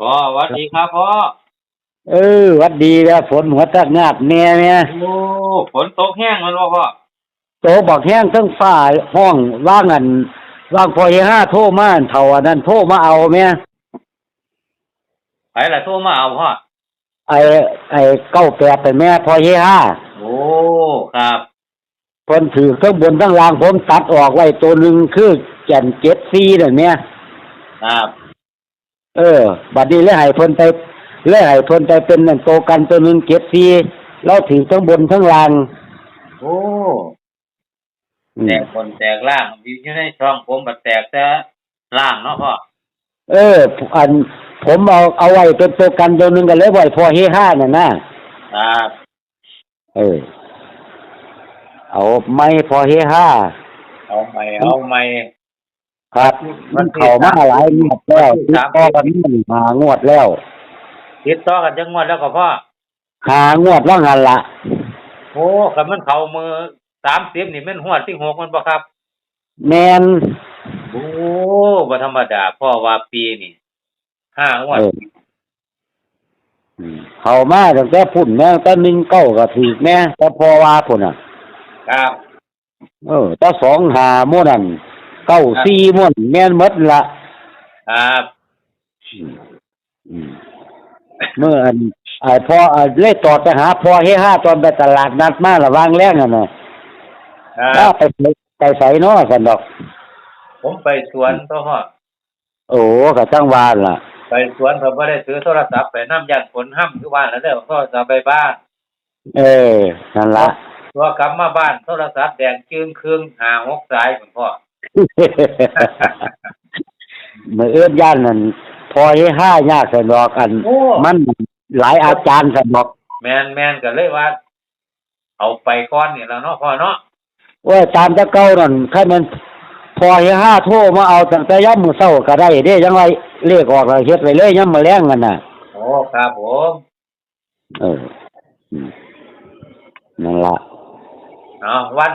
พ่อสวัสดีครับพ่อ เออหวัดดีแล้วฝนหัวตะงาบแน่เนี่ยโอ้ฝนตกแห้งมันบ่พ่อโตบอกแห้งทั้งฝ่าห้องว่างอันว่างพอเฮห้าโทรมาอันเท่าอันนั้นโทรมาเอาแม่ใครล่ะโทรมาเอาพ่อ ไอ้ไอ้เก้าแปดเป็นแม่พอเฮห้าโอ้ ครับเพิ่นถือทั้งบนทั้งล่างผมตัดออกไว้ตัวหนึ่งคือแก่นเจ็ดซีนั่นแม่ครับ เออ บัดนี้เลยให้เพิ่นไปเลยให้เพิ่นไปเป็นนั่นโตกันตัวหนึ่งเจ็ดซีเราถือทั้งบนทั้งล่างโอ้อืมแตกบนแตกล่างอยู่ในช่องผมบัดแตกแต่ล่างเนาะพ่อเออ อันผมเอาเอาไว้เป็นตัวกันตัวหนึ่งกันเลยไว้พอเฮห้าน่ะนะครับเออ เอาไม่พอเฮห้าเอาใหม่เอาใหม่ ครับมันเข้ามาหลายงวดแล้วติดต่อกันนี่หางวดแล้วติดต่อกันจังหวัดแล้วก็พ่อหางวดว่างันละโอ้คันมันเข้ามือ30นี่แม่นฮวดที่หกมันบ่ครับ แมนโอ้บ่ธรรมดาพ่อว่าปีนี่ห้างวดเอออืมเข้ามาตั้งแต่พุ่นแม่ตั้งแต่หนึ่งเก้าก็ถือแม่แต่พอว่าพุ่นอะ ครับ เออแต่สองหาโม่นั่น เก้าสี่โม่นแม่นหมดละครับอืมอืมเมื่ออันไอ้พออ่าเล่ตอดไปหาพอเฮห้าตอนไปตลาดนัดมาระวางแรงอะน่ะครัถ้าบไปไปใส่เนาะสันดอก ผมไปสวนตัวพ่อโอ้ก็จังหวานล่ะ ไปสวนผมบ่ได้ถือโทรศัพท์ไปน้ำยันฝนห้ำคือบ้านแล้วเด้อก็จะไปบ้าน เออนั่นละตัวกลับมาบ้านโทรศัพท์แดงจึงครึ่งหาหกสายคุณพ่อเมื่อเอื้อนย่านนั่นพอให้ห้ายากสันดอกอัน โอ้ มันหลายอาจารย์สันดอกแมนแมนก็เลยว่า เอาไปก้อนนี่แล้วเนาะพ่อเนาะว่าตามแตะเก่านั่นใครมันพอให้ห้าโทรมาเอาตั้งแต่ย่ำมือเศร้าก็ได้เด้ยังไงเลขออกแล้วเฮ็ดไปเลยย่ำมาแรงกันน่ะ โอ้ครับผมเอออืมนั่นละเอาวัน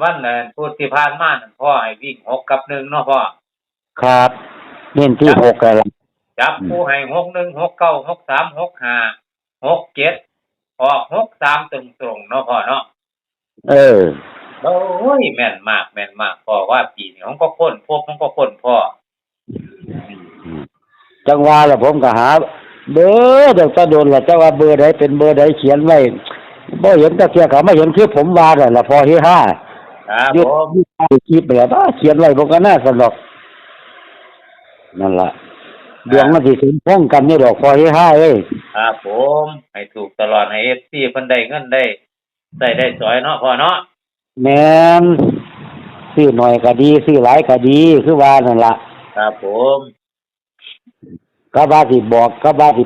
วันเอ่อพูดที่ผ่านมานั่นพ่อให้วิ่งหกกับหนึ่งเนาะพ่อครับ เน้นที่หกเลยล่ะจับผู้ให้หกหนึ่งหกเก้าหกสามหกห้าหกเจ็ดออกหกสามตรงตรงๆเนาะพ่อเนาะเออ โอ้ยแม่นมากแม่นมากพ่อว่าปีนี้ของก็ค้นพบของก็ค้นพ่อจังหวะละผมก็หา เบอร์เดี๋ยวจะโดนละจังว่าเบอร์ใดเป็นเบอร์ใดเขียนไว้บ่เห็นตะเกียก็ไม่เห็นคือผมว่าน่ะละพอเฮห้า ครับยุดผมยุดคลิปไปแล้วบ้าเขียนไว้บ่ก็น่าสนดอกนั่นล่ะดวงมันสิถึงพ้องกันนี่ดอกพอเฮห้าเอ้ยครับผมให้ถูกตลอดให้เอฟซีเพิ่นได้เงินได้ได้ได้สวยเนาะพ่อเนาะแม่นซื้อหน่อยก็ดีซื้อหลายก็ดีคือว่านั่นล่ะครับผมก็ว่าสิบอกก็ว่าสิ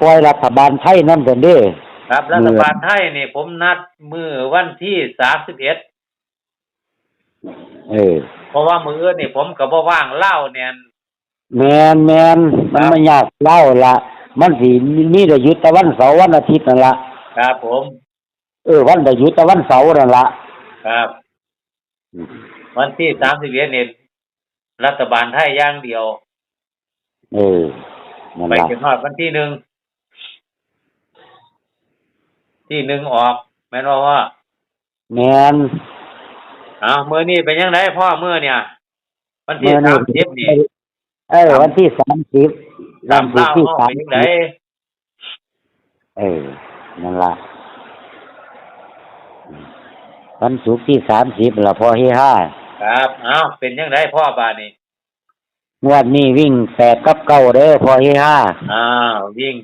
ปล่อยรัฐบาลไทยนำเพิ่นเด้ ครับรัฐบาลไทยนี่ผมนัดมือวันที่สามสิบเอ็ด เออ เพราะว่ามืออื่นนี่ผมก็บ่ว่างเล่าเนี่ย แม่นแม่นมันไม่ยากเล่าละมันสิมีแต่หยุดแต่วันเสาร์วันอาทิตย์นั่นละครับผม เออวันแต่หยุดแต่วันเสาร์นั่นละครับ วันที่สามสิบเอ็ดนี่รัฐบาลไทยอย่างเดียว เออนั่นไปละถึงฮอดวันที่หนึ่งที่หนึ่งออกแม่นว่าว่าแม่น อ้าวมื้อนี้เป็นยังไงพ่อมื้อเนี่ยวันที่มื้อนี้สามสิบนี่เออ วันที่สามสิบตามวันเล่าที่ห้องสามเป็นสิยังไงบเออนั่นละวันศุกร์ที่สามสิบละพอเฮห้าครับอ้าวเป็นยังไงพ่อบาดนี้งวดนี้วิ่งแปดกับเก้าเด้อพอเฮห้าอ้าววิ่ง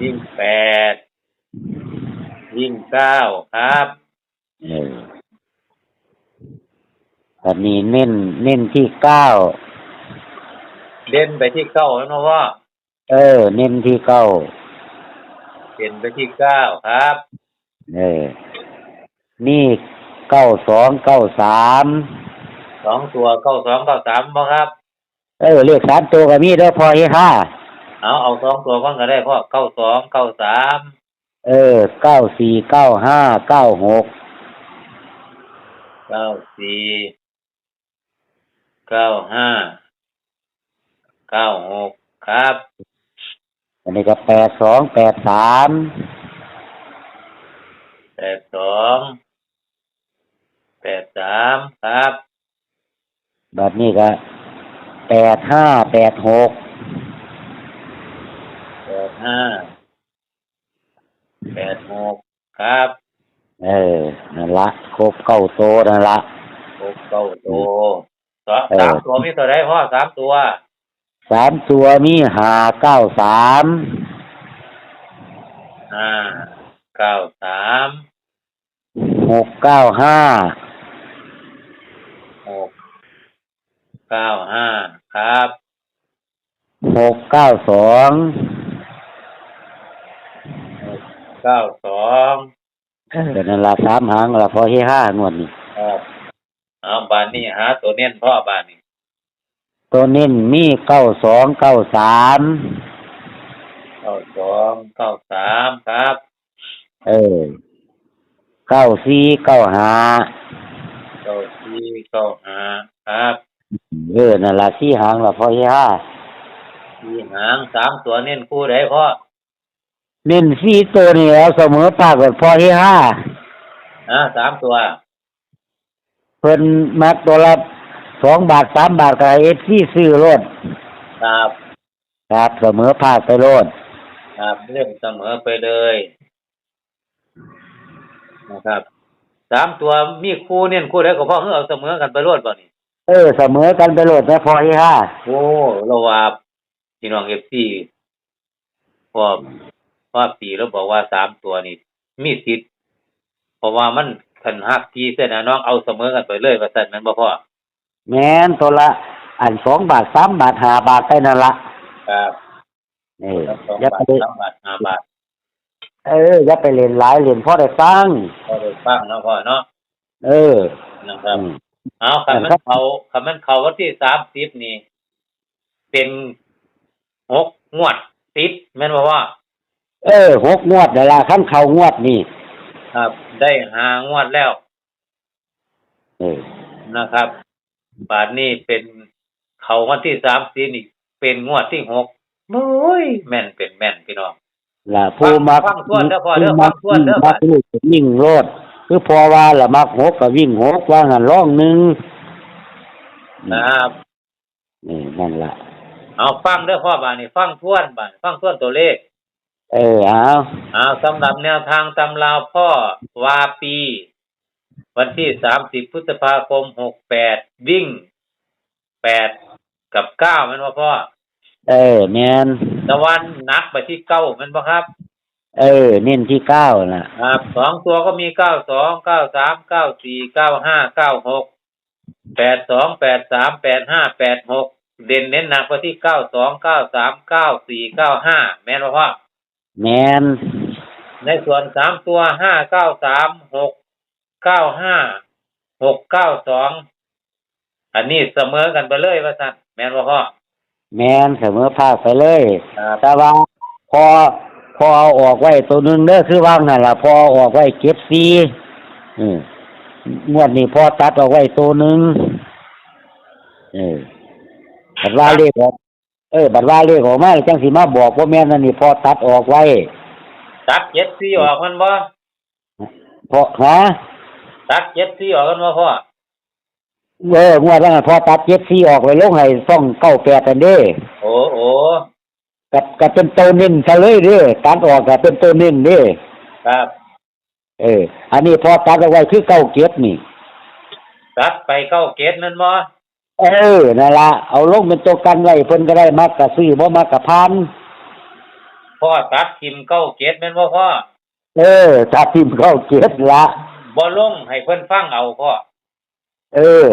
วิ่งแปดวิ่งเก้าครับเออ ตอนนี้เน้นเน้นที่เก้าเด่นไปที่เก้าแล้วเนาะว่าเออ เน้นที่เก้าเด่นไปที่เก้าครับ เออ นี่เก้าสองเก้าสามสองตัวเก้าสองเก้าสามบ่ครับ เออเลขสามตัวก็มีเด้อพอเฮห้าเอาเอาสองตัวก่อนก็ได้พ่อเก้าสองเก้าสามเออเก้าสี่เก้าห้าเก้าหกเก้าสี่ เก้าห้าเก้าหกครับ อันนี้ก็แปดสองแปดสามแปดสองแปดสามครับ แบบนี้ก็แปดห้าแปดหกแปดห้าแปดหกครับ เออนั่นละครบเก้าโตนั่นละหกเก้าตัว สองเออสามตัวมีตัวได้พ่อสามตัวสามตัวมีหาเก้าสามห้าเก้าสามหกเก้าห้าหกเก้าห้าครับหกเก้าสองเก้าสองเออนั่นละสามหางละพอเฮห้างวดนี้ครับ เอาบานนี้หาตัวเน้นพ่อบานนี้ตัวเน้นมีเก้าสองเก้าสามเก้าสองเก้าสามครับ เออเก้าสี่เก้าห้าเก้าสี่เก้าห้าครับเออนั่นละสี่หางละพอเฮห้าสี่หางสามตัวเน้นคู่ได้พ่อเน้นสี่ตัวนี่แล้วเสมอปากกับพอเฮห้าอ่าสามตัว เพิ่นมักตัวละสองบาทสามบาทกับเอฟซีซื้อรถครับครับเสมอภาคไปโลดครับเรื่องเสมอไปเลยนะครับสามตัวมีคู่เน้นคู่ได้ก็พ่อเอเอาเสมอกันไปรวดบ่นี่เออเสมอกันไปโลดนะพอที่ห้าโอ้เราว่าพี่น้องเอฟซีพอพอปีแล้วบอกว่าสามตัวนี่มีสิทธิ์เพราะว่ามัน คันหักทีเส้นนะน้องเอาเสมอกันไปเลยว่าซั่นแม่นบ่พ่อแม้นตัวละอันสองบาทสามบาทห้าบาทไปนั่นละครับเออสองอย่าบาไปทสามบาทห้าบาทเอออย่าไปเล่นหลายเล่นพอได้ฟังก็ได้ฟังเนาะพ่อเนาะเออนะครับอืมเอาคันมันเขาคันมันเขาวันที่สามสิบนี่ เป็นหกงวดติดแม่นบ่ว่า เออหกงวดเดี๋ยวละขั้นเขางวดนี่ ครับ ได้หางวดแล้วเออนะครับ บาทนี้เป็นเขาวันที่สามสิบนี่เป็นงวดที่หกโอ้ยแม่นเป็นแม่นพี่น้องละผู้มักฟังทวนเด้อพ่อเด้อผู้มัฟังทวนเด้อมักลูกวิ่งโลดคือพอว่าละมักหกก็วิ่งหกว่างันร่องหนึ่งนะครับนี่นั่นละเอาฟังเด้อพ่อบาทนี่ฟังทวนบาทฟังทวนตัวเลข เออเอาเอาสำหรับแนวทางตำราวพ่อวาปี วันที่สามสิบพฤษภาคมหกแปดวิ่งแปดกับเก้าแมันว่าพ่อ เออแมนตะวันนักไปที่เก้าแมันบ่ครับ เออ เน้นที่เก้าน่ะครับสองตัวก็มีเก้าสองเก้าสามเก้าสี่เก้าห้าเก้าหกแปดสองแปดสามแปดห้าแปดหกเด่นเน้นหนักไปที่เก้าสองเก้าสามเก้าสี่เก้าห้าแม่นว่าพ่อ แมนในส่วนสามตัวห้าเก้าสามหกเก้าห้าหกเก้าสองอันนี้เสมอกันไปเลยว่าสั่นแม่นว่าพ่อ แมนเสมอภาคไปเลยครับ แต่ว่าพอพอเอาออกไว้ตัวหนึ่งเด้อคือว่างนั่นล่ะพอเอาออกไว้เก็บซีอืมงวดนี้พอตัดออกไว้ตัวหนึ่งเออบัดว่าเลขออก เออ บัดว่าเลขออกมาแล้วจังสิมาบอกว่าแม่นนั่นนี่พอตัดออกไว้ตัดเจ็ดซี่ออกมันบ่เพราะฮะตัดเจ็ดซี่ออกกันบ่พ่อเอองวดนั้นพอตัดเจ็ดซีออกไว้ลงให้ซ่องเก้าแปดอันเด้โอ้โอ้กับกับเป็นตัวเน้นซะเลยเด้ตัดออกกับเป็นตัวเน้นเด้ครับเออ อันนี้พอตัดเอาไว้คือเก้าเก็ดนี่ ตัดไปเก้าเกตนั่นบ่ เออนั่นละเอาลงเป็นตัวกันไว้เพิ่นก็ได้มักกะซื้อบ่มักกะพันพ่อตัดทิมเก้าเกตแม่นบ่พ่อเออถ้าพิมพ์เข้าเก็ดละบ่ลงให้เพิ่นฟังเอาพ่อ เออ